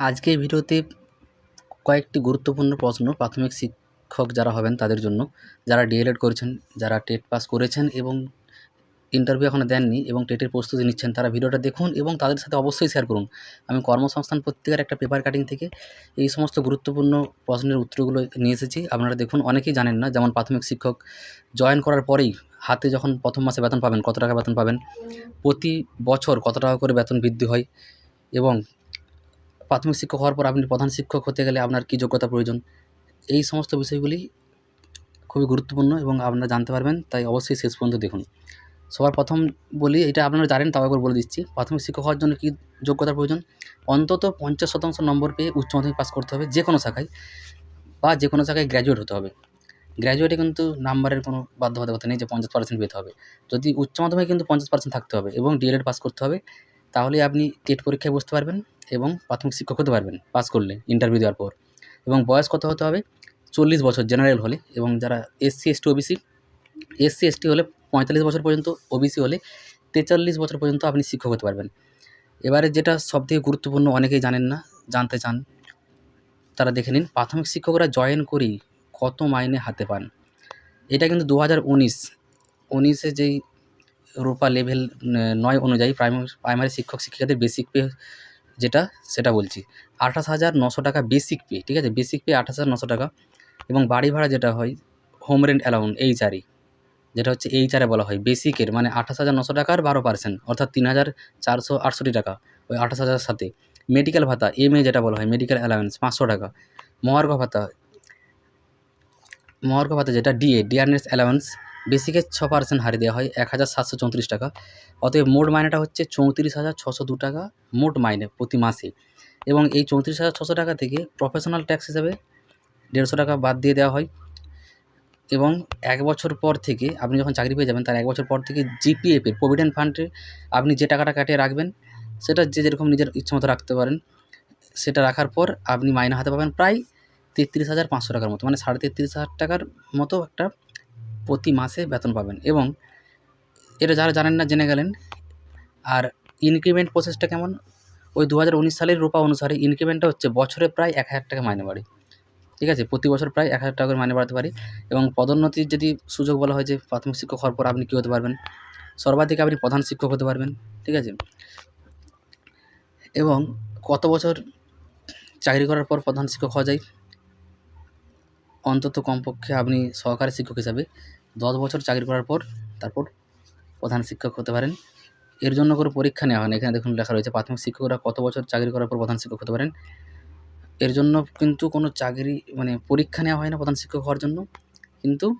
আজকে এই ভিডিওতে কয়েকটি গুরুত্বপূর্ণ প্রশ্ন প্রাথমিক শিক্ষক যারা হবেন তাদের জন্য। যারা ডিএলএড করেছেন, যারা টেট পাস করেছেন এবং ইন্টারভিউ এখনও দেননি এবং টেটের প্রস্তুতি নিচ্ছেন, তারা ভিডিওটা দেখুন এবং তাদের সাথে অবশ্যই শেয়ার করুন। আমি কর্মসংস্থান পত্রিকার একটা পেপার কাটিং থেকে এই সমস্ত গুরুত্বপূর্ণ প্রশ্নের উত্তরগুলো নিয়ে এসেছি। আপনারা দেখুন, অনেকেই জানেন না, যেমন প্রাথমিক শিক্ষক জয়েন করার পরেই হাতে যখন প্রথম মাসে বেতন পাবেন, কত টাকা বেতন পাবেন? প্রতি বছর কত টাকা করে বেতন বৃদ্ধি হয় এবং প্রাথমিক শিক্ষক হওয়ার পর আপনি প্রধান শিক্ষক হতে গেলে আপনার কী যোগ্যতা প্রয়োজন? এই সমস্ত বিষয়গুলি খুবই গুরুত্বপূর্ণ এবং আপনারা জানতে পারবেন, তাই অবশ্যই শেষ পর্যন্ত দেখুন। সবার প্রথম বলি, এটা আপনারা জানেন, তাও একবার বলে দিচ্ছি। প্রাথমিক শিক্ষক হওয়ার জন্য কী যোগ্যতার প্রয়োজন? অন্তত পঞ্চাশ শতাংশ নম্বর পেয়ে উচ্চ মাধ্যমিক পাস করতে হবে যে কোনো শাখায় বা যে কোনো শাখায় গ্র্যাজুয়েট হতে হবে। গ্র্যাজুয়েটে কিন্তু নাম্বারের কোনো বাধ্যবাধকতা নেই যে পঞ্চাশ পার্সেন্ট পেতে হবে। যদি উচ্চ মাধ্যমিকে কিন্তু পঞ্চাশ পার্সেন্ট থাকতে হবে এবং ডিএলএড পাস করতে হবে, তাহলে আপনি টেট পরীক্ষায় বসতে পারবেন। এবং প্রাথমিক শিক্ষক হতে পারবেন, পাস করলে ইন্টারভিউ দেওয়ার পর। এবং বয়স কত হতে হবে? চল্লিশ বছর জেনারেল হলে এবং যারা SC ST OBC SC ST হলে পঁয়তাল্লিশ বছর পর্যন্ত ওবিসি হলে তেতাল্লিশ বছর পর্যন্ত আপনি শিক্ষক হতে পারবেন। এবারে যেটা সবথেকে গুরুত্বপূর্ণ অনেকেই জানেন না, জানতে চান, তারা দেখে নিন। প্রাথমিক শিক্ষকরা জয়েন করি কত মাইনে হাতে পান? এটা কিন্তু দু হাজার উনিশ, উনিশে যেই রূপা লেভেল নয় অনুযায়ী প্রাইমারি প্রাইমারি শিক্ষক শিক্ষিকাদের বেসিক পে যেটা সেটা বলছি। আঠাশ হাজার নশো টাকা বেসিক পে ঠিক আছে? বেসিক পে আঠাশ হাজার নশো টাকা এবং বাড়ি ভাড়া যেটা হয় হোম রেন্ট অ্যালাউন্স এইচআরই যেটা হচ্ছে এইচআরে বলা হয় বেসিকের মানে আঠাশ হাজার নশো টাকার বারো পার্সেন্ট অর্থাৎ তিন হাজার চারশো আটষট্টি টাকা ওই আঠাশ হাজারের সাথে। মেডিকেল ভাতা এম এ যেটা বলা হয় মেডিকেল অ্যালাউন্স পাঁচশো টাকা। মহার্ঘ ভাতা মহার্ঘ ভাতা যেটা ডিএ ডিয়ারনেস অ্যালাউন্স বেসিকের ছ পার্সেন্ট হারে দেওয়া হয়, এক হাজার সাতশো চৌত্রিশ টাকা। অতএব মোট মাইনেটা হচ্ছে চৌত্রিশ হাজার ছশো দু টাকা মোট মাইনে প্রতি মাসে। এবং এই চৌত্রিশ হাজার ছশো টাকা থেকে প্রফেশনাল ট্যাক্স হিসাবে দেড়শো টাকা বাদ দিয়ে দেওয়া হয়। এবং এক বছর পর থেকে আপনি যখন চাকরি পেয়ে যাবেন, তার এক বছর পর থেকে জিপিএফের প্রভিডেন্ট ফান্ডে আপনি যে টাকাটা কাটিয়ে রাখবেন, সেটা যে যেরকম নিজের ইচ্ছামতো রাখতে পারেন, সেটা রাখার পর আপনি মাইনে হাতে পাবেন প্রায় তেত্রিশ হাজার পাঁচশো টাকার মতো। মানে সাড়ে তেত্রিশ হাজার টাকার মতো একটা প্রতি মাসে বেতন পাবেন এবং এটা যারা জানেন না জেনে গেলেন, আর ইনক্রিমেন্ট প্রসেসটা কেমন? ওই দু হাজার উনিশ সালের রূপা অনুসারে ইনক্রিমেন্টটা হচ্ছে বছরে প্রায় এক হাজার টাকা মাইনে বাড়ে। ঠিক আছে? প্রতি বছর প্রায় এক হাজার টাকা করে মাইনে বাড়াতে পারি এবং পদোন্নতির যদি সুযোগ বলা হয় যে প্রাথমিক শিক্ষক হওয়ার পর আপনি কী হতে পারবেন? সর্বাধিক আপনি প্রধান শিক্ষক হতে পারবেন। ঠিক আছে? এবং কত বছর চাকরি করার পর প্রধান শিক্ষক হওয়া যায়? অন্তত কমপক্ষে আপনি সহকারী শিক্ষক হিসাবে দশ বছর চাকরি করার পর তারপর প্রধান শিক্ষক হতে পারেন। এর জন্য করে পরীক্ষা নেওয়া হয় না। এখানে দেখুন লেখা রয়েছে, প্রাথমিক শিক্ষকরা কত বছর চাকরি করার পর প্রধান শিক্ষক হতে পারেন। এর জন্য কিন্তু কোনো চাকরি মানে পরীক্ষা নেওয়া হয় না প্রধান শিক্ষক হওয়ার জন্য। কিন্তু